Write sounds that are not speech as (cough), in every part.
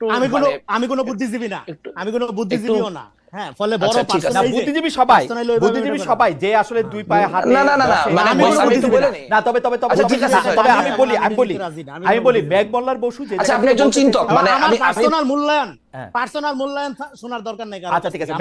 আমি কোনো মানে আমি কোনো বুদ্ধিজীবী না আমি কোনো বুদ্ধিজীবীও না হ্যাঁ ফলে বড় আচ্ছা, ঠিক আছে। না বুদ্ধিজীবী সবাই বুদ্ধিজীবী সবাই যে আসলে দুই পায়ে হাতে না, না, না, না, বসে- মানে আমি না। তবে তবে তবে আচ্ছা, তবে- আমি- বলি আমি বলি দিতে রাজি না, আমি আমি বলি বুদ্ধিজীবী মেঘ বসু যে আচ্ছা, আপনি একজন চিন্তক, মানে আমি- পার্সোনাল মূল্যায়ন। পার্সোনাল মূল্যায়ন শোনার দরকার নেই আচ্ছা, ঠিক আছে,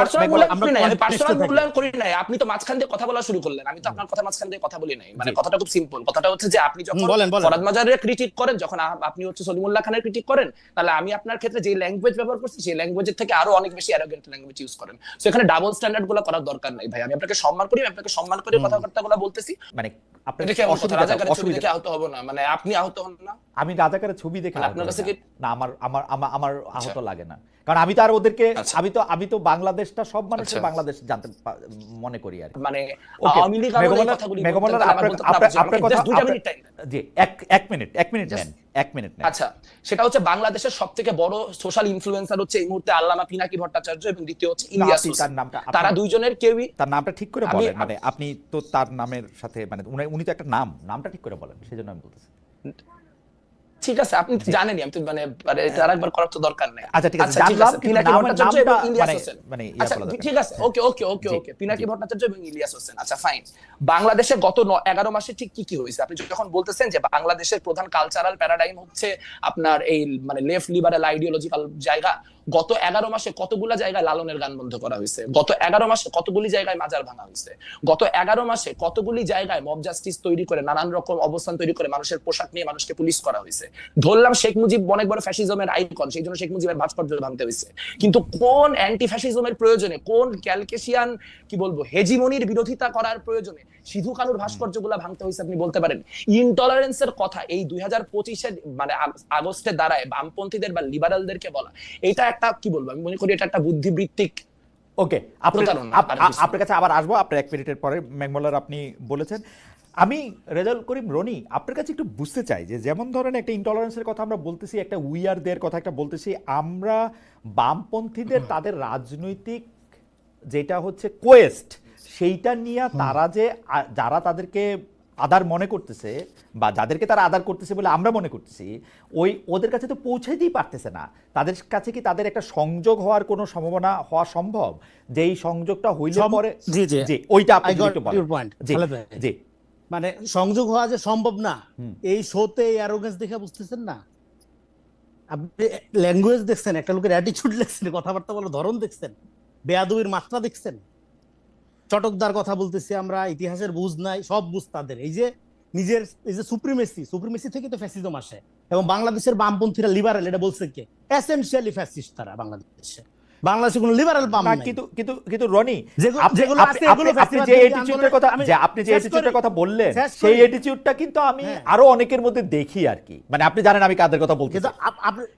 পার্সোনাল মূল্যায়ন করি নাই। আপনি তো মাঝখান দিয়ে কথা বলা শুরু করলেন। আমি তো আপনার কথা মাঝখান দিয়ে কথা বলি নাই। মানে কথাটা খুব সিম্পল কথাটা হচ্ছে যে আপনি যখন। ফরাদ মাজারের ক্রিটিক করেন যখন আপনি হচ্ছে সলিমুল্লাহ খানের ক্রিটিক করেন তাহলে আমি আপনার ক্ষেত্রে যে ল্যাঙ্গুয়েজ ব্যবহার করছি সেই ল্যাঙ্গুয়েজের থেকে আরও অনেক বেশি অ্যারোগেন্ট ল্যাঙ্গুয়েজ ইউজ করেন। সো এখানে ডাবল স্ট্যান্ডার্ডগুলো করার দরকার নাই ভাই। আমি আপনাকে সম্মান করি আপনাকে সম্মান করে কথাবার্তা গুলো বলতেছি। মানে আপনার মানে আপনি আহত হন না? আমি রাজাকারের ছবি দেখে মানে আপনার কাছে না। আমার আমার আমার আহত লাগে না। কারণ আমি তো আর ওদেরকে আচ্ছা। আমি তো আমি তো বাংলাদেশটা সব মানুষের আচ্ছা। বাংলাদেশ জানতে মনে করি আর মানে আপনার- কথা- জি এক এক মিনিট এক মিনিট নেন এক মিনিট আচ্ছা সেটা হচ্ছে বাংলাদেশের সব থেকে বড় সোশ্যাল ইনফ্লুয়েন্সার হচ্ছে এই মুহূর্তে আল্লামা পিনাকি ভট্টাচার্য এবং দ্বিতীয় হচ্ছে ইলিয়াস তার নামটা তারা দুইজনের কেউই তার নামটা ঠিক করে বলেন মানে আপনি তো তার নামের সাথে মানে উনি- উনি তো একটা নাম নামটা ঠিক করে বলেন সেজন্য আমি বলতেছি। ঠিক আছে আপনি জানেনই আমি তো মানে মানে এটা আরেকবার করার তো দরকার নেই। আচ্ছা, ঠিক আছে, জানলাম, কিন্তু পিনাকি ভট্টাচার্য এবং ইলিয়াস মানে- হোসেন। মানে আচ্ছা। ঠিক আছে ওকে ওকে ওকে ওকে পিনাকি ভট্টাচার্য এবং ইলিয়াস হোসেন। আচ্ছা ফাইন বাংলাদেশে গত ন- এগারো মাসে ঠিক কি কি হয়েছে? আপনি যখন বলতেছেন যে বাংলাদেশের প্রধান কালচারাল প্যারাডাইম হচ্ছে আপনার এই মানে লেফট লিবারাল আইডিওলজিক্যাল জায়গা গত এগারো মাসে কতগুলা জায়গায় লালনের গান বন্ধ করা হয়েছে? গত এগারো মাসে কতগুলি জায়গায় মাজার ভাঙা হয়েছে? গত এগারো মাসে কতগুলি জায়গায় মব জাস্টিস তৈরি করে, নানান রকম অবস্থান তৈরি করে মানুষের পোশাক নিয়ে মানুষকে পুলিশ করা হয়েছে? ধরলাম শেখ মুজিব অনেক বড় ফ্যাসিজমের আইকন সেই জন্য শেখ মুজিবের ভাস্কর্য ভাঙতে হয়েছে। কিন্তু কোন অ্যান্টি ফ্যাসিজমের প্রয়োজনে, কোন ক্যালকেশিয়ান, কি বলব, হেজিমনির বিরোধিতা করার প্রয়োজনে সিধু কানুর ভাস্কর্যগুলা ভাঙতে হয়েছে আপনি বলতে পারেন? ইনটলারেন্সের কথা এই দুই হাজার পঁচিশে মানে আগ- আগস্টে দাঁড়ায় বামপন্থীদের বা লিবারালদেরকে বলা, এটা একটা কি বলব আমি মনে করি এটা একটা বুদ্ধিবৃত্তিক ওকে আপনার কিছু আবার আসব আপনার এক মিনিটের পরে মেঘমলার আপনি বলেছেন। আমি রেজাল করিম রনি আপনার কাছে একটু বুঝতে চাই যে যেমন ধরেন একটা ইন্টলারেন্সের কথা আমরা বলতেছি একটা উইয়ারদের কথা একটা বলতেছি আমরা বামপন্থীদের তাদের রাজনৈতিক যেটা হচ্ছে কোয়েস্ট সেইটা নিয়ে তারা যে যারা তাদেরকে আদার মনে করতেছে বা যাদেরকে তারা আদার করতেছে বলে আমরা মনে করতেছি ওই ওদের কাছে তো পৌঁছাইতেই পারতেছে না। তাদের কাছে কি তাদের একটা সংযোগ হওয়ার কোনো সম্ভাবনা হওয়া সম্ভব? যে এই সংযোগটা হইলে পরে জি, জি। ওইটা আপনি একটু বলেন। জি জি। মানে সংযোগ হওয়া যে সম্ভব না এই শোতে এই অ্যারোগেন্স দেখে বুঝতেছেন না? আপনি ল্যাঙ্গুয়েজ দেখছেন একটা লোকের অ্যাটিচিউড দেখছেন (laughs) কথাবার্তা বলার ধরন দেখছেন বেয়াদবির মাত্রা দেখছেন। চটকদার কথা বলতেছি আমরা ইতিহাসের বুঝ নাই সব বুঝ তাদের। এই যে নিজের এই যে সুপ্রিমেসি সুপ্রিমেসি থেকে তো ফ্যাসিজম আসে। এবং বাংলাদেশের বামপন্থীরা লিবারেল এটা বলছে কে? এসেনশিয়ালি ফ্যাসিস্ট তারা বাংলাদেশে। বাংলাদেশে কোনো লিবারেল বাম নাই। কিন্তু কিন্তু কিন্তু রনি যেগুলো- আছে, এগুলো আপনি যে অ্যাটিটিউডের কথা আমি যে আপনি যে অ্যাটিটিউডের কথা বললেন সেই অ্যাটিটিউডটা কিন্তু আমি হ্যাঁ। আরও অনেকের মধ্যে দেখি আর কি। মানে আপনি জানেন আমি কাদের কথা বলতেছি।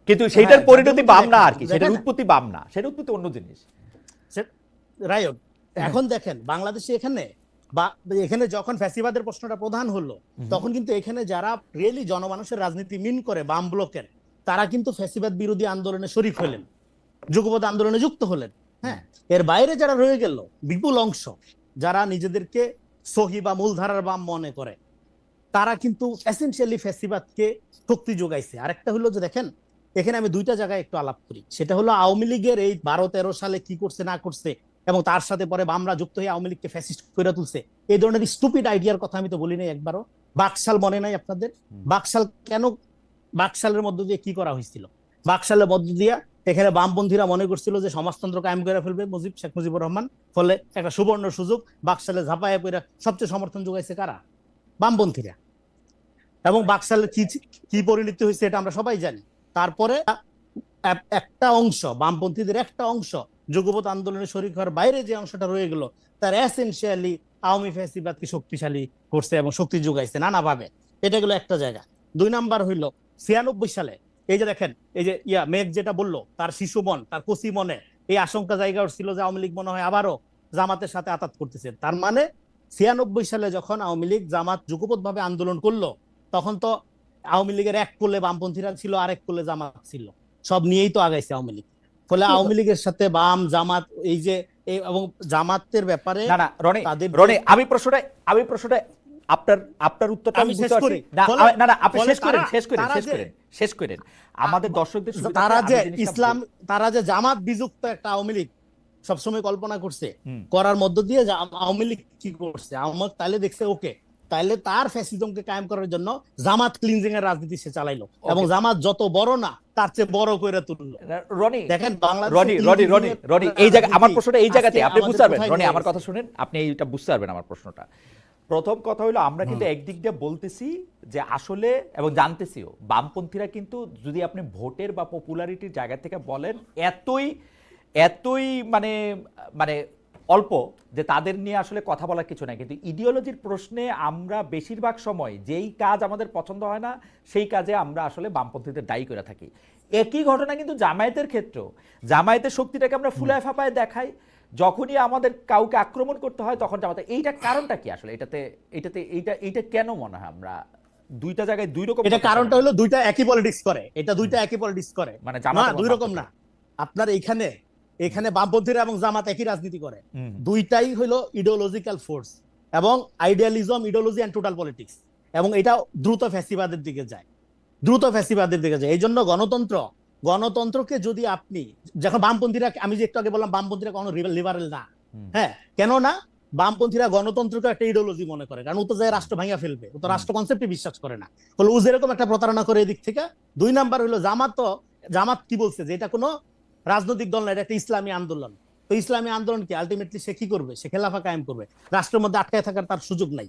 কিন্তু সেইটার হ্যাঁ, পরিণতি বাম না আর কি সেটার উৎপত্তি বাম না সেটা উৎপত্তি অন্য জিনিস। রায়ট এখন দেখেন বাংলাদেশে এখানে বা এখানে যখন ফ্যাসিবাদের প্রশ্নটা প্রধান হলো তখন কিন্তু এখানে যারা রিয়েলি জনমানুষের রাজনীতি মিন করে বাম ব্লকের তারা কিন্তু ফ্যাসিবাদ বিরোধী আন্দোলনে শরিক হলেন যুগপথ আন্দোলনে যুক্ত হলেন হ্যাঁ। এর বাইরে যারা রয়ে গেল বিপুল অংশ যারা নিজেদেরকে সহি বা মূলধারার বাম মনে করে তারা কিন্তু এসেনশিয়ালি ফ্যাসিবাদকে শক্তি যোগাইছে। আরেকটা হলো যে দেখেন এখানে আমি দুইটা জায়গায় একটু আলাপ করি। সেটা হলো আওয়ামী লীগের এই বারো তেরো সালে কি করছে না করছে এবং তার সাথে পরে বামরা যুক্ত হয়ে আওয়ামী লীগকে ফ্যাসিস্ট করে তুলছে। এই ধরনের স্টুপিড আইডিয়ার কথা আমি তো বলি নাই একবারও। বাকশাল মনে নাই আপনাদের? বাকশাল কেন বাকশালের মধ্য দিয়ে কি করা হয়েছিল? বাকশালের মধ্য দিয়ে এখানে বামপন্থীরা মনে করছিল যে সমাজতন্ত্র কায়েম করে ফেলবে মুজিব শেখ মুজিবুর রহমান। ফলে একটা সুবর্ণ সুযোগ বাকশালে ঝাঁপায় পড়ে সবচেয়ে সমর্থন যোগাইছে কারা? বামপন্থীরা। এবং বাকশালের কি কি পরিণতি হয়েছে এটা আমরা সবাই জানি। তারপরে একটা অংশ বামপন্থীদের একটা অংশ যুগপথ আন্দোলনে শরিক হওয়ার বাইরে যে অংশটা রয়ে গেল, তার এসেনশিয়ালি আওয়ামী ফ্যাসিবাদকে শক্তিশালী করছে এবং শক্তি যোগাইছে নানাভাবে। এটা গেলো একটা জায়গা। দুই নাম্বার হইল ছিয়ানব্বই সালে, এই যে দেখেন, এই যে ইয়া মেঘ যেটা বলল, তার শিশু মন, তার কচি মনে, এই আশঙ্কা জায়গা ছিল যে আওয়ামী লীগ মনে হয় আবারও জামাতের সাথে আতাত করতেছে। তার মানে ছিয়ানব্বই সালে যখন আওয়ামী লীগ জামাত যুগপথ ভাবে আন্দোলন করল, তখন তো আওয়ামী লীগের এক কোলে বামপন্থীরা ছিল, আরেক কোলে জামাত ছিল। সব নিয়েই তো আগাইছে আওয়ামী লীগ। ফলে আওয়ামী লীগের সাথে বাম জামাত এই যে এবং জামাতের ব্যাপারে না না রনি রনি আমি প্রশ্নটা আমি প্রশ্নটা আপনার আপনার উত্তরটা আমি শেষ করি। না না আপনি শেষ করেন শেষ করেন শেষ করেন শেষ করেন। আমাদের দর্শকদের তারা যে ইসলাম তারা যে জামাত বিযুক্ত একটা আওয়ামী লীগ সবসময় কল্পনা করছে করার মধ্য দিয়ে আওয়ামী লীগ কি করছে? আওয়ামী তাহলে দেখছে ওকে। তাইলে তার ফ্যাসিজমকে কায়েম করার জন্য জামাত ক্লিনজিং এর রাজনীতি সে চালাইলো। এবং জামাত যত বড় না তার চেয়ে বড় করে তুললো। রনি দেখেন রনি রনি রনি রনি এই জায়গা আমার প্রশ্নটা এই জায়গাতে আপনি বুঝতে পারবেন। রনি আমার কথা শুনেন আপনি এইটা বুঝতে পারবেন আমার প্রশ্নটা। প্রথম কথা হলো আমরা কিন্তু একদিক দিয়ে বলতেছি যে আসলে এবং জানতেছিও বামপন্থীরা কিন্তু যদি আপনি ভোটের বা পপুলারিটির জায়গা থেকে বলেন এতই এতই মানে মানে অল্প যে তাদের নিয়ে আসলে কথা বলার কিছু নাই। কিন্তু ইডিওলজির প্রশ্নে আমরা বেশিরভাগ সময় যেই কাজ আমাদের পছন্দ হয় না সেই কাজে আমরা আসলে বামপন্থীদের দায়ী করে থাকি। একই ঘটনা কিন্তু জামায়াতের ক্ষেত্রেও। জামায়াতের শক্তিটাকে আমরা ফুলায় ফাঁপায় দেখাই। যখনই আমাদের কাউকে আক্রমণ করতে হয় তখন জামাতে এইটা কারণটা কি আসলে? এটাতে এটাতে এইটা এইটা কেন মনে হয় আমরা? দুইটা জায়গায় দুই রকম এটা কারণটা হলো দুইটা একই পলিটিক্স করে। এটা দুইটা একই পলিটিক্স করে। মানে জামাত দুই রকম না। আপনার এখানে এখানে বামপন্থীরা এবং জামাত একই রাজনীতি করে। দুইটাই হলো ইডিওলজিক্যাল ফোর্স এবং idealism ideology and total politics এবং এটা দ্রুত ফ্যাসিবাদের দিকে যায়। দ্রুত ফ্যাসিবাদের দিকে যায়। এই জন্য গণতন্ত্র গণতন্ত্রকে যদি আপনি যখন বামপন্থীরা আমি যে একটু আগে বললাম বামপন্থীরা কোনো লিবারেল না। হ্যাঁ কেন না বামপন্থীরা গণতন্ত্রকে একটা ইডিওলজি মনে করে। কারণ ও তো যায় রাষ্ট্র ভাঙিয়া ফেলবে। ও তো রাষ্ট্র কনসেপ্টে বিশ্বাস করে না। ফলে ও যেরকম একটা প্রতারণা করে এদিক থেকে দুই নাম্বার হলো জামাত তো জামাত কি বলছে যে এটা কোনো রাজনৈতিক দল না এটা একটা ইসলামী আন্দোলন। তো ইসলামী আন্দোলন কি? আলটিমেটলি সে কি করবে? সে খেলাফা কায়েম করবে। রাষ্ট্রের মধ্যে আটকায় থাকার তার সুযোগ নাই।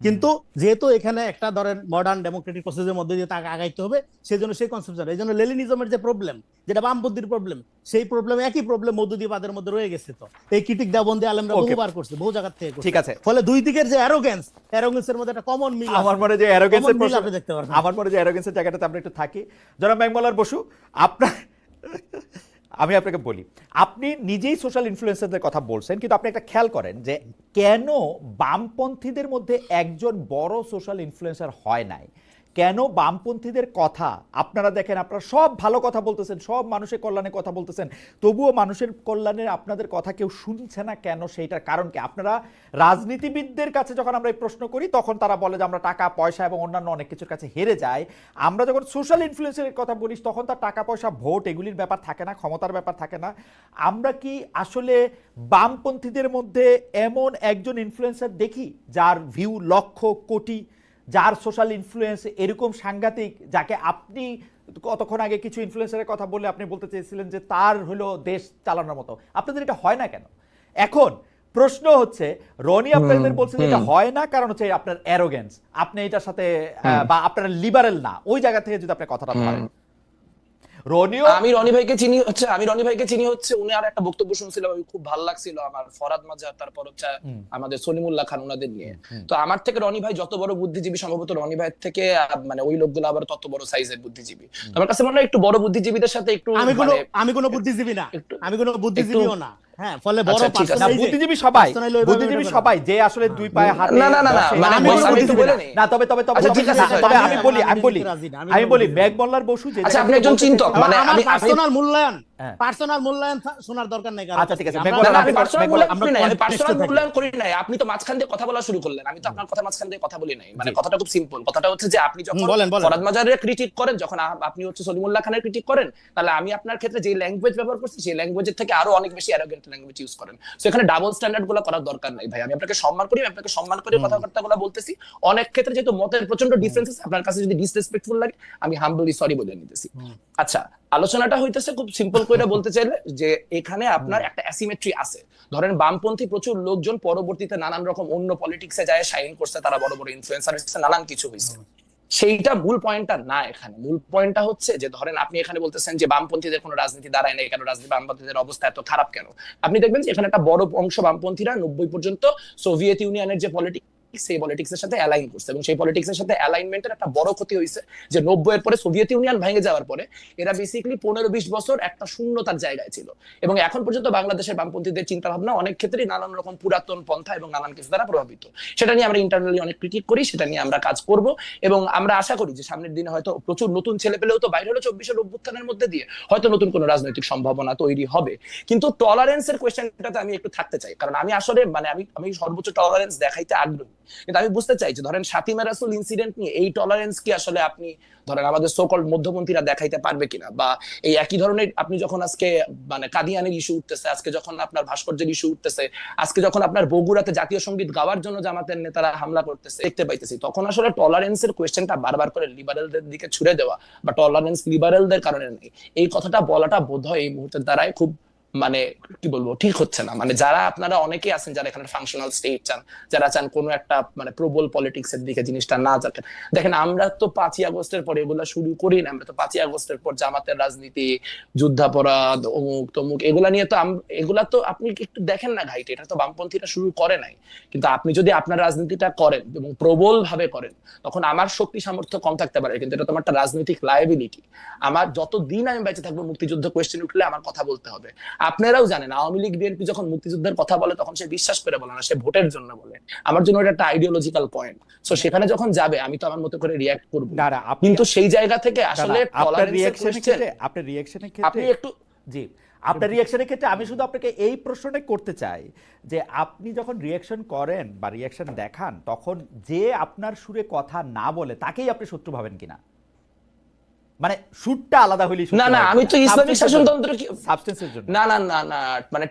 কিন্তু যেহেতু এখানে একটা ধরেন মডার্ন ডেমোক্রেটিক প্রসেসের মধ্যে দিয়ে তাকে আগাইতে হবে সেই জন্য সেই কনসেপ্ট এই জন্য লেলিনিজমের যে প্রবলেম যেটা বামপন্থীর প্রবলেম সেই প্রবলেম একই প্রবলেম মধ্যদ্বীপাদের মধ্যে রয়ে গেছে তো। এই ক্রিটিক দেবন্দী আলেমরা. বহুবার করছে বহু জায়গা থেকে ঠিক আছে। ফলে দুই দিকের যে অ্যারোগেন্স অ্যারোগেন্সের মধ্যে একটা কমন মিল আমার মনে যে অ্যারোগেন্সের প্রশ্ন আপনি দেখতে পারবেন। আমার মনে যে অ্যারোগেন্সের জায়গাটাতে আমরা একটু থাকি। জনাব ম্যাংমালার বসু আপনার আমি আপনাকে বলি, আপনি নিজেই সোশ্যাল ইনফ্লুয়েন্সারদের কথা বলছেন, কিন্তু আপনি একটা খেয়াল করেন যে কেন বামপন্থীদের মধ্যে একজন বড় সোশ্যাল ইনফ্লুয়েন্সার হয় নাই? কেন বামপন্থীদের কথা? আপনারা দেখেন, আপনারা সব ভালো কথা বলতেছেন, সব মানুষের কল্যাণে কথা বলতেছেন, তবুও মানুষের কল্যাণে আপনাদের কথা কেউ শুনছে না কেন সেইটার কারণ কি? আপনারা রাজনীতিবিদদের কাছে যখন আমরা এই প্রশ্ন করি, তখন তারা বলে যে আমরা টাকা, পয়সা এবং অন্যান্য অনেক কিছুর কাছে হেরে যাই। আমরা যখন সোশ্যাল ইনফ্লুয়েন্সের কথা বলিস, তখন তার টাকা, পয়সা, ভোট এগুলির ব্যাপার থাকে না, ক্ষমতার ব্যাপার থাকে না। আমরা কি আসলে বামপন্থীদের মধ্যে এমন একজন ইনফ্লুয়েন্সার দেখি, যার ভিউ লক্ষ, কোটি যার সোশ্যাল ইনফ্লুয়েন্স এরকম সাংঘাতিক যাকে আপনি কতক্ষণ আগে কিছু ইনফ্লুয়েন্সারের কথা বলে আপনি বলতে চেয়েছিলেন যে তার হলো দেশ চালানোর মতো। আপনাদের এটা হয় না কেন? এখন প্রশ্ন হচ্ছে রনি আপনাদের বলছেন এটা হয় না কারণ হচ্ছে আপনার অ্যারোগেন্স আপনি এটার সাথে বা আপনার লিবারেল না। ওই জায়গা থেকে যদি আপনি কথাটা ধরেন। রনিও? আমি রনি ভাইকে চিনি হচ্ছে আমি রনি ভাইকে চিনি হচ্ছে উনি আর একটা বক্তব্য শুনছিলাম আমি খুব ভালো লাগছিল আমার ফরাদ মাজার তারপর হচ্ছে আমাদের সলিমুল্লাহ খান ওনাদের নিয়ে। তো আমার থেকে রনি ভাই যত বড় বুদ্ধিজীবী সম্ভবত রনি ভাইয়ের থেকে মানে ওই লোকগুলো আবার তত বড় সাইজের বুদ্ধিজীবী। তো আমার কাছে মনে হয় একটু বড় বুদ্ধিজীবীদের সাথে একটু আমি কোনো মানে আমি কোনো বুদ্ধিজীবী না। একটু- আমি কোনো বুদ্ধিজীবীও না। হ্যাঁ ফলে বড় আচ্ছা, বুদ্ধিজীবী সবাই বুদ্ধিজীবী সবাই যে আসলে দুই পায়ে হাতে না, না, না, না, মানে আমি তো বলে না। তবে তবে তবে আচ্ছা, ঠিক আছে, তবে আমি- বলি আমি বলি আমি বলি ব্যাক বলার বসু যে আচ্ছা, আপনি একজন চিন্তক, মানে আমি- পার্সোনাল মূল্যায়ন। পার্সোনাল মূল্যায়ন শোনার দরকার নাই আচ্ছা, ঠিক আছে, পার্সোনাল মূল্যায়ন করি নাই আপনি তো মাঝখান দিয়ে কথা বলা শুরু করলেন। আমি তো আপনার কথা মাঝখান দিয়ে কথা বলি নাই। মানে কথাটা খুব সিম্পল কথাটা হচ্ছে যে আপনি যখন। ফরাদ মাজারের ক্রিটিক করেন যখন আপনি হচ্ছে সলিমুল্লাহ খানের ক্রিটিক করেন তাহলে আমি আপনার ক্ষেত্রে যে ল্যাঙ্গুয়েজ ব্যবহার করছি সেই ল্যাঙ্গুয়েজের থেকে আরও অনেক বেশি অ্যারোগেন্ট ল্যাঙ্গুয়েজ ইউজ করেন। সো এখানে ডাবল স্ট্যান্ডার্ডগুলো করার দরকার নাই ভাই। আমি আপনাকে সম্মান করি আপনাকে সম্মান করে কথাবার্তা গুলো বলতেছি। অনেক ক্ষেত্রে যেহেতু মতের প্রচণ্ড ডিফারেন্সেস আপনার কাছে যদি ডিসরেসপেক্টফুল লাগে আমি হাম্বলি সরি বলে নিতেছি। আচ্ছা আলোচনাটা হইতেছে খুব সিম্পল করে বলতে চাইলে যে এখানে আপনার একটা অ্যাসিমেট্রি আছে। ধরেন বামপন্থী প্রচুর লোকজন পরবর্তীতে নানান রকম অন্য পলিটিক্সে যায় শাইন করছে তারা বড় বড় ইনফ্লুয়েন্সার হচ্ছে নানান কিছু হয়েছে। সেইটা মূল পয়েন্টটা না এখানে। মূল পয়েন্টটা হচ্ছে যে ধরেন আপনি এখানে বলতেছেন যে বামপন্থীদের কোনো রাজনীতি দাঁড়ায় না কেন রাজনীতি বামপন্থীদের অবস্থা এত খারাপ কেন? আপনি দেখবেন যে এখানে একটা বড় অংশ বামপন্থীরা নব্বই পর্যন্ত সোভিয়েত ইউনিয়নের যে পলিটিক্স সেই পলিটিক্স এর সাথে অ্যালাইন করছে এবং সেই পলিটিক্স এর সাথে অ্যালাইনমেন্টের একটা বড় ক্ষতি হয়েছে যে নব্বই এর পরে সোভিয়েত ইউনিয়ন ভেঙে যাওয়ার পরে এরা বেসিক্যালি পনেরো বিশ বছর একটা শূন্যতার জায়গায় ছিল এবং এখন পর্যন্ত বাংলাদেশের বামপন্থীদের চিন্তা ভাবনা অনেক ক্ষেত্রেই নানান রকম পুরাতন পন্থা এবং নানান কিছু দ্বারা প্রভাবিত। সেটা নিয়ে আমরা ইন্টারনালি অনেক ক্রিটিক করি, সেটা নিয়ে আমরা কাজ করব এবং আমরা আশা করি যে সামনের দিনে হয়তো প্রচুর নতুন ছেলে পেলেও তো বাইরে হলো চব্বিশের অভ্যুত্থানের মধ্যে দিয়ে, হয়তো নতুন কোনো রাজনৈতিক সম্ভাবনা তৈরি হবে। কিন্তু টলারেন্সের কোয়েশ্চেনটাতে আমি একটু থাকতে চাই, কারণ আমি আসলে মানে আমি আমি সর্বোচ্চ টলারেন্স দেখাইতে আগ্রহী। কিন্তু আমি বুঝতে চাই যে ধরেন সাতিমা রাসুল ইনসিডেন্ট নিয়ে এই টলারেন্স কি আসলে আপনি ধরেন আমাদের সোকল মধ্যপন্থীরা দেখাইতে পারবে কিনা? বা এই একই ধরনের আপনি যখন আজকে মানে কাদিয়ানের ইস্যু উঠতেছে, আজকে যখন আপনার ভাস্কর্যের ইস্যু উঠতেছে, আজকে যখন আপনার বগুড়াতে জাতীয় সংগীত গাওয়ার জন্য জামাতের নেতারা হামলা করতেছে, দেখতে পাইতেছি, তখন আসলে টলারেন্সের কোয়েশ্চেনটা বারবার করে লিবারেলদের দিকে ছুড়ে দেওয়া বা টলারেন্স লিবারেলদের কারণে নেই। এই কথাটা বলাটা বোধ হয় এই মুহূর্তের দ্বারাই খুব মানে কি বলব, ঠিক হচ্ছে না। মানে যারা আপনারা অনেকেই আছেন যারা এখানে ফাংশনাল স্টেট চান, যারা চান কোনো একটা মানে প্রবল পলিটিক্স এর দিকে জিনিসটা না যাচ্ছেন দেখেন, আমরা তো পাঁচই আগস্টের পর এগুলা শুরু করি না, আমরা তো পাঁচই আগস্টের পর জামাতের রাজনীতি, যুদ্ধাপরাধ, অমুক তমুক, এগুলা নিয়ে তো এগুলা তো আপনি একটু দেখেন না ঘাইটে এটা তো বামপন্থীরা শুরু করে নাই। কিন্তু আপনি যদি আপনার রাজনীতিটা করেন এবং প্রবল ভাবে করেন, তখন আমার শক্তি সামর্থ্য কম থাকতে পারে। কিন্তু এটা তোমার একটা রাজনৈতিক লায়াবিলিটি আমার যত দিন আমি বেঁচে থাকব, মুক্তিযুদ্ধ কোয়েশ্চেন উঠলে আমার কথা বলতে হবে। আপনারাও জানেন আওয়ামী লীগ বিএনপি যখন মুক্তিযুদ্ধের কথা বলে তখন সে বিশ্বাস করে বলে না সে ভোটের জন্য বলে। আমার জন্য এটা একটা আইডিওলজিক্যাল পয়েন্ট সো সেখানে যখন যাবে আমি তো আমার মতো করে রিয়াক্ট করব। না না কিন্তু সেই জায়গা থেকে আসলে আপনার রিয়াকশনের ক্ষেত্রে আপনার রিয়াকশনের আপনি একটু জি আপনার রিয়াকশনের ক্ষেত্রে আমি শুধু আপনাকে এই প্রশ্নটাই করতে চাই যে আপনি যখন রিয়াকশন করেন বা রিয়াকশন দেখান তখন যে আপনার সুরে কথা না বলে তাকেই আপনি শত্রু ভাবেন কিনা? মানে সুরটা আলাদা হইলি না না আমি তো ইসলামিক শাসনতন্ত্র কি সাবস্টেন্সের জন্য। না না না না মানে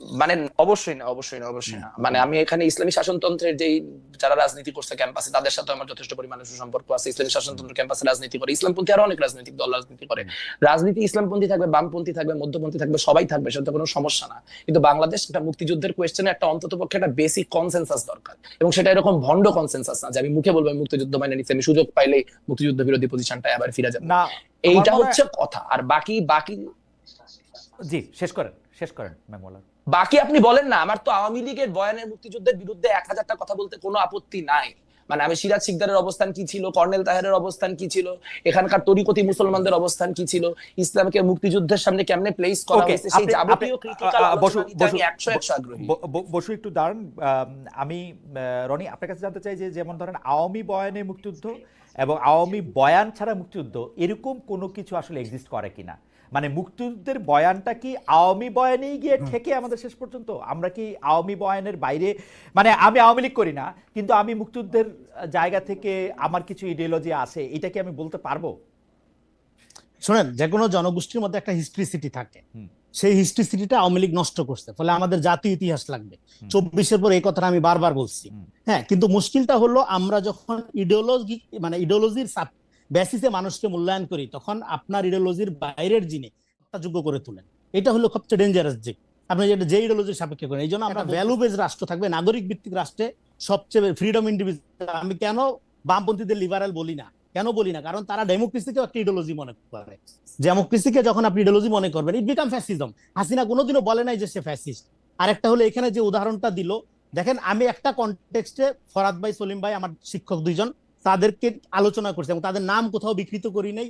মানে অবশ্যই না অবশ্যই না অবশ্যই না। মানে আমি এখানে ইসলামী শাসনতন্ত্রের যেই যারা রাজনীতি করছে ক্যাম্পাসে তাদের সাথে আমার যথেষ্ট পরিমাণে সুসম্পর্ক আছে। ইসলামী শাসনতন্ত্র ক্যাম্পাসে রাজনীতি করে। ইসলামপন্থী আরও অনেক রাজনৈতিক দল রাজনীতি করে। রাজনীতি ইসলামপন্থী থাকবে বামপন্থী থাকবে মধ্যপন্থী থাকবে সবাই থাকবে সেটা কোনো সমস্যা না। কিন্তু বাংলাদেশ একটা মুক্তিযুদ্ধের কোয়েশ্চেনে একটা অন্তত পক্ষে একটা বেসিক কনসেন্সাস দরকার। এবং সেটা এরকম ভন্ড কনসেন্সাস না যে আমি মুখে বলব মুক্তিযুদ্ধ মানে নিচ্ছি আমি সুযোগ পাইলেই মুক্তিযুদ্ধ বিরোধী পজিশনটাই আবার ফিরে যাবে। না এইটা হচ্ছে কথা। আর বাকি বাকি জি শেষ করেন শেষ করেন ম্যামওয়ালা বাকি আপনি বলেন না আমার তো আওয়ামী লীগের বয়ানের মুক্তিযুদ্ধের বিরুদ্ধে এক হাজারটা কথা বলতে কোনো আপত্তি নাই। মানে আমি সিরাজ সিকদারের অবস্থান কি ছিল কর্নেল তাহেরের অবস্থান কি ছিল এখানকার তরিকতি মুসলমানদের অবস্থান কি ছিল ইসলামকে মুক্তিযুদ্ধের সামনে কেমনে প্লেস করা হয়েছে সেই যাবতীয় ক্রিটিক্যাল আমি আগ্রহী। বসু একটু দাঁড়ান আম, রনি আপনার কাছে জানতে চাই যে যেমন ধরেন আওয়ামী বয়ানে মুক্তিযুদ্ধ এবং আওয়ামী বয়ান ছাড়া মুক্তিযুদ্ধ এরকম কোনো কিছু আসলে এক্সিস্ট করে কিনা? মানে মুক্তিযুদ্ধের বয়ানটা কি আওয়ামী বয়ানেই গিয়ে ঠেকে আমাদের শেষ পর্যন্ত? আমরা কি আওয়ামী বয়ানের বাইরে মানে আমি আওয়ামী লীগ করি না কিন্তু আমি মুক্তিযুদ্ধের জায়গা থেকে আমার কিছু ইডিওলজি আছে এটা কি আমি বলতে পারব? শোনেন যে কোনো জনগোষ্ঠীর মধ্যে একটা হিস্ট্রিসিটি থাকে। সেই হিস্ট্রিসিটিটা আওয়ামী লীগ নষ্ট করছে ফলে আমাদের জাতীয় ইতিহাস লাগবে। চব্বিশের পর এই কথাটা আমি বারবার বলছি। হ্যাঁ কিন্তু মুশকিলটা হলো আমরা যখন ইডিওলজি মানে ইডিওলজির বেসিসে মানুষকে মূল্যায়ন করি তখন আপনার ইডিওলজির বাইরের জিনিস যোগ্য করে তোলেন। এটা হলো সবচেয়ে ডেঞ্জারাস দিক। আপনি যেটা যে ইডিওলজির সাপেক্ষে করেন এই জন্য আমরা ভ্যালু বেজ রাষ্ট্র থাকবে নাগরিক ভিত্তিক রাষ্ট্রে সবচেয়ে ফ্রিডম ইন্ডিভিজুয়াল আমি কেন বামপন্থীদের লিবারাল বলি না? কেন বলি না? কারণ তারা ডেমোক্রেসিকেও একটা ইডিওলজি মনে করে। ডেমোক্রেসিকে যখন আপনি ইডিওলজি মনে করবেন ইট বিকাম ফ্যাসিজম হাসিনা কোনোদিনও বলে নাই যে সে ফ্যাসিস্ট আরেকটা হলো এখানে যে উদাহরণটা দিল দেখেন আমি একটা কনটেক্সটে ফরাদ ভাই সলিম ভাই আমার শিক্ষক দুইজন তাদেরকে আলোচনা করছি এবং তাদের নাম কোথাও বিকৃত করি নাই,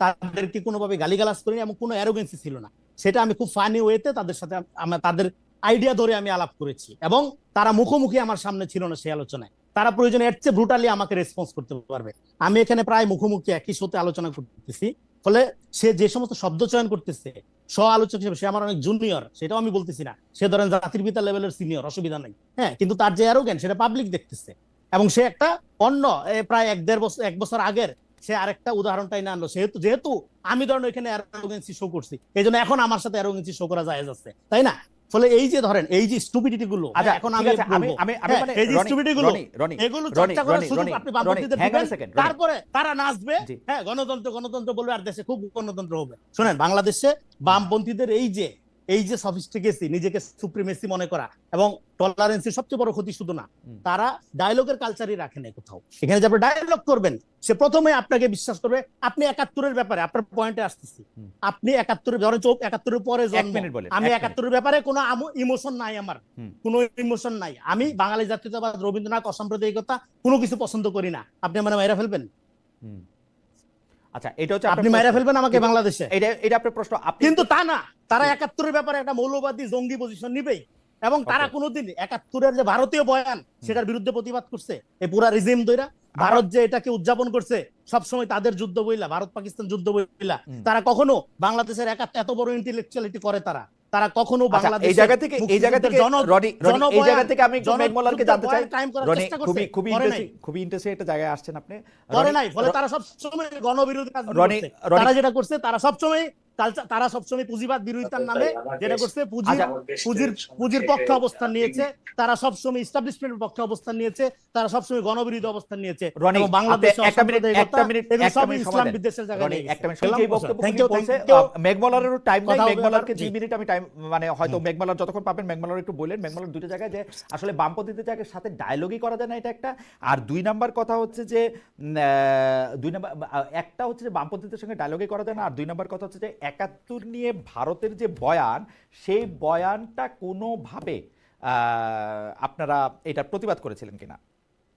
তাদেরকে কোনোভাবে গালিগালাজ করিনি এবং কোনো অ্যারোগেন্সি ছিল না। সেটা আমি খুব ফানি ওয়েতে তাদের সাথে আমরা তাদের আইডিয়া ধরে আমি আলাপ করেছি এবং তারা মুখোমুখি আমার সামনে ছিল না সেই আলোচনায়। তারা প্রয়োজনে এর চেয়ে ব্রুটালি আমাকে রেসপন্স করতে পারবে। আমি এখানে প্রায় মুখোমুখি একই সাথে আলোচনা করতেছি, ফলে সে যে সমস্ত শব্দ চয়ন করতেছে, স্ব আলোচক হিসেবে, সে আমার অনেক জুনিয়র সেটাও আমি বলতেছি না। সে ধরেন জাতির পিতা লেভেলের সিনিয়র অসুবিধা নাই। হ্যাঁ কিন্তু তার যে অ্যারোগেন সেটা পাবলিক দেখতেছে। এবং সে একটা অন্য প্রায় এক দেড় বছর এক বছর আগের সে আরেকটা উদাহরণটাই না আনলো। সেহেতু যেহেতু আমি ধরেন এখানে অ্যারোগেন্সি শো করছি এই জন্য এখন আমার সাথে অ্যারোগেন্সি শো করা যায় যাচ্ছে তাই না? ফলে এই যে ধরেন এই যে স্টুপিডিটি গুলো আচ্ছা এখন আমি আমি হ্যাঁ, মানে এই যে stupidity গুলো এগুলো চর্চা করার সুযোগ আপনি বামপন্থীদের দিবেন, তারপরে তারা নাচবে। হ্যাঁ গণতন্ত্র গণতন্ত্র বলবে আর দেশে খুব গণতন্ত্র হবে। শোনেন বাংলাদেশে বামপন্থীদের এই যে এই যে সফিস্টিকেসি নিজেকে সুপ্রিমেসি মনে করা এবং টলারেন্সির সবচেয়ে বড় ক্ষতি শুধু না তারা ডায়লগের কালচারই রাখেন না কোথাও। এখানে যে আপনি ডায়লগ করবেন সে প্রথমে আপনাকে বিশ্বাস করবে আপনি একাত্তরের ব্যাপারে আপনার পয়েন্টে আসতেছি। আপনি একাত্তরের ধরেন চোখ একাত্তরের পরে জন্ম। আমি একাত্তরের ব্যাপারে কোনো ইমোশন নাই আমার। কোনো ইমোশন নাই। আমি বাঙালি জাতীয়তাবাদ রবীন্দ্রনাথ অসাম্প্রদায়িকতা কোনো কিছু পছন্দ করি না। আপনি মানে মাইরা ফেলবেন? আচ্ছা এটা হচ্ছে আপনি মাইরা ফেলবেন আমাকে বাংলাদেশে? এটা এটা আপনার প্রশ্ন। আপনি কিন্তু তা না। তারা একাত্তরের ব্যাপারে একটা মৌলবাদী জঙ্গি পজিশন নিবেই এবং তারা. কোনোদিন একাত্তরের যে ভারতীয় বয়ান সেটার বিরুদ্ধে প্রতিবাদ করছে এই পুরা রিজিম দইরা ভারত যে এটাকে উদযাপন করছে সবসময় তাদের যুদ্ধ বইলা ভারত পাকিস্তান যুদ্ধ বইলা তারা কখনো বাংলাদেশের এত বড় ইন্টেলেকচুয়ালিটি করে তারা? তারা কখনো আচ্ছা, বাংলাদেশ এই জায়গা থেকে এই জায়গা থেকে রনি রনি এই জায়গা থেকে আমি মেঘমলালকে জানতে চাই। রনি খুবই খুবই ইন্টারেস্টিং খুবই ইন্টারেস্টিং একটা জায়গায় আসছেন আপনি। করে নাই ফলে তারা সব সময় গণবিরোধী রনি- করছে। তারা যেটা করছে তারা সব সময় তারা সবসময় পুঁজিবাদ বিরোধিতার নামে যেটা করছে পুঁজির আচ্ছা। পুঁজির পুঁজির পক্ষে অবস্থান নিয়েছে। তারা সবসময় ইস্টাবলিশমেন্টের পক্ষে অবস্থান নিয়েছে। তারা সবসময় গণবিরোধী অবস্থান নিয়েছে। বাংলাদেশ একটা মিনিট একটা মিনিট মিনিট ইসলাম বিদ্বেষের জায়গায় একটা মিনিট মেঘমলারেরও টাইম নাই মেঘমলারকে। মিনিট আমি টাইম মানে হয়তো মেঘমলার যতক্ষণ পাবেন মেঘমলার একটু বললেন। মেঘমলার দুটো জায়গায় যে আসলে বামপন্থীদের জায়গার সাথে ডায়লগই করা যায় না এটা একটা। আর দুই নাম্বার কথা হচ্ছে যে আহ, দুই নাম্বার একটা হচ্ছে যে বামপন্থীদের সঙ্গে ডায়লগই করা যায় না। আর দুই নাম্বার কথা হচ্ছে যে একাত্তর নিয়ে ভারতের যে বয়ান সেই বয়ানটা কোনোভাবে আপনারা এটা প্রতিবাদ করেছিলেন কিনা?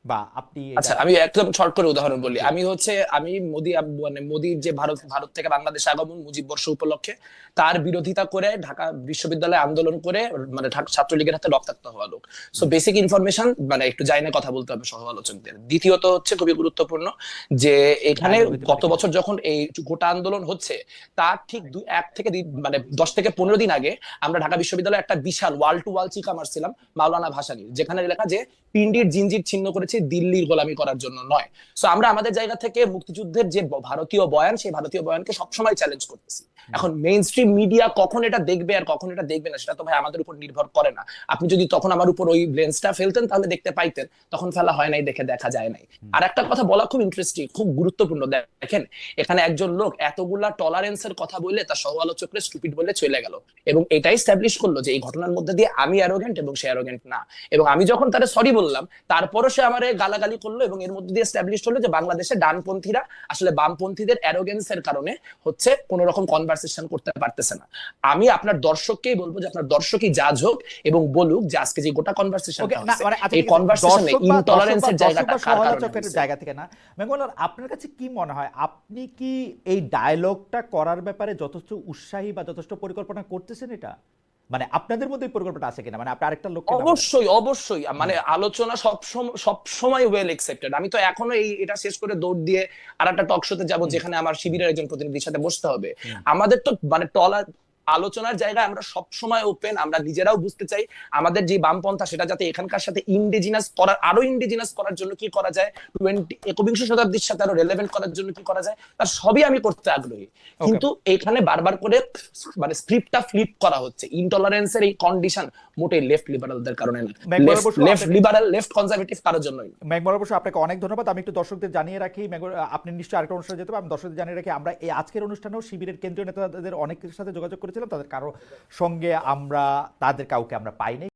বা আপনি আচ্ছা আমি একদম শর্ট করে উদাহরণ বলি। আমি হচ্ছে আমি মোদি মানে মোদির যে ভারত ভারত থেকে বাংলাদেশ আগমন মুজিব বর্ষ উপলক্ষে তার বিরোধিতা করে ঢাকা বিশ্ববিদ্যালয়ে আন্দোলন করে মানে ছাত্রলীগের হাতে রক্তাক্ত হওয়া লোক। সো বেসিক ইনফরমেশন মানে একটু যাই না কথা বলতে হবে সহ আলোচকদের দ্বিতীয়ত হচ্ছে খুবই গুরুত্বপূর্ণ যে এখানে হ্যাঁ, গত বছর যখন এই গোটা আন্দোলন হচ্ছে তার ঠিক দুই এক থেকে মানে দশ থেকে পনেরো দিন আগে আমরা ঢাকা বিশ্ববিদ্যালয়ে একটা বিশাল ওয়াল টু ওয়াল চিকা মারছিলাম মাওলানা ভাসানির যেখানে লেখা যে পিন্ডির জিনজির চিহ্ন করেছে দিল্লির গোলামি করার জন্য নয়। সো আমরা আমাদের জায়গা থেকে মুক্তিযুদ্ধের যে ভারতীয় বয়ান সেই ভারতীয় বয়ানকে সবসময় চ্যালেঞ্জ করতেছি। এখন মেইন স্ট্রিম মিডিয়া কখন এটা দেখবে আর কখন এটা দেখবে না সেটা তো ভাই আমাদের উপর নির্ভর করে না। আপনি যদি তখন আমার উপর ওই লেন্সটা ফেলতেন তাহলে দেখতে পাইতেন তখন ফেলা হয় নাই দেখে দেখা যায় নাই। আর একটা কথা বলা খুব ইন্টারেস্টিং খুব গুরুত্বপূর্ণ। দেখেন এখানে একজন লোক এতগুলা টলারেন্সের কথা বললে তার সহ আলোচকরা স্টুপিড বলে চলে গেল। এবং এটাই স্ট্যাবলিশ করল যে এই ঘটনার মধ্যে দিয়ে আমি অ্যারোগেন্ট এবং সে অ্যারোগেন্ট না। এবং আমি যখন তারা সরি বললাম তারপরও সে আমারে গালাগালি করল এবং এর মধ্যে দিয়ে স্ট্যাবলিশ হলো যে বাংলাদেশে ডানপন্থীরা আসলে বামপন্থীদের অ্যারোগেন্সের কারণে হচ্ছে কোন রকম কনভারসেশন করতে পারতেছে না। আমি আপনার দর্শককেই বলব যে আপনার দর্শকই জাজ হোক এবং বলুক যে আজকে যে গোটা কনভারসেশন মানে আচ্ছা, এই কনভারসেশনে ইনটলারেন্সের জায়গাটা কার কারণে? জায়গা থেকে না। মেঘমলার আপনার কাছে কি মনে হয়? আপনি কি এই ডায়লগটা করার ব্যাপারে যথেষ্ট উৎসাহী বা যথেষ্ট পরিকল্পনা করতেছেন এটা? মানে আপনাদের মধ্যে পরিকল্পনা আছে কিনা? মানে আপনি আরেকটা লোক অবশ্যই অবশ্যই। মানে আলোচনা সব সব সময় ওয়েল অ্যাকসেপ্টেড আমি তো এখনও এই এটা শেষ করে দৌড় দিয়ে আর একটা টক শোতে যাব যেখানে আমার শিবিরের একজন প্রতিনিধির সাথে বসতে হবে। আমাদের তো মানে টলার আলোচনার জায়গায় আমরা সব সময় ওপেন আমরা নিজেরাও বুঝতে চাই আমাদের যে বামপন্থা সেটা যাতে এখানকার সাথে ইন্ডিজিনাস করার আরও ইন্ডিজিনাস করার জন্য কি করা যায় টোয়েন্টি একবিংশ শতাব্দীর সাথে আরও রেলেভেন্ট করার জন্য কি করা যায় তার সবই আমি করতে আগ্রহী। কিন্তু এখানে বারবার করে মানে স্ক্রিপ্টটা ফ্লিপ করা হচ্ছে। ইনটলারেন্সের এই কন্ডিশন মোটেই লেফট লিবারালদের কারণে না। লেফট লিবারাল লেফট কনজারভেটিভ কারোর জন্যই। অবশ্য আপনাকে অনেক ধন্যবাদ। আমি একটু দর্শকদের জানিয়ে রাখি আপনি নিশ্চয়ই আরেকটা অনুষ্ঠানে যেতে আমি দর্শকদের জানিয়ে রাখি আমরা এই আজকের অনুষ্ঠানেও শিবিরের কেন্দ্রীয় নেতাদের অনেকের সাথে যোগাযোগ করেছিলাম তাদের কারও সঙ্গে আমরা তাদের কাউকে আমরা পাইনি।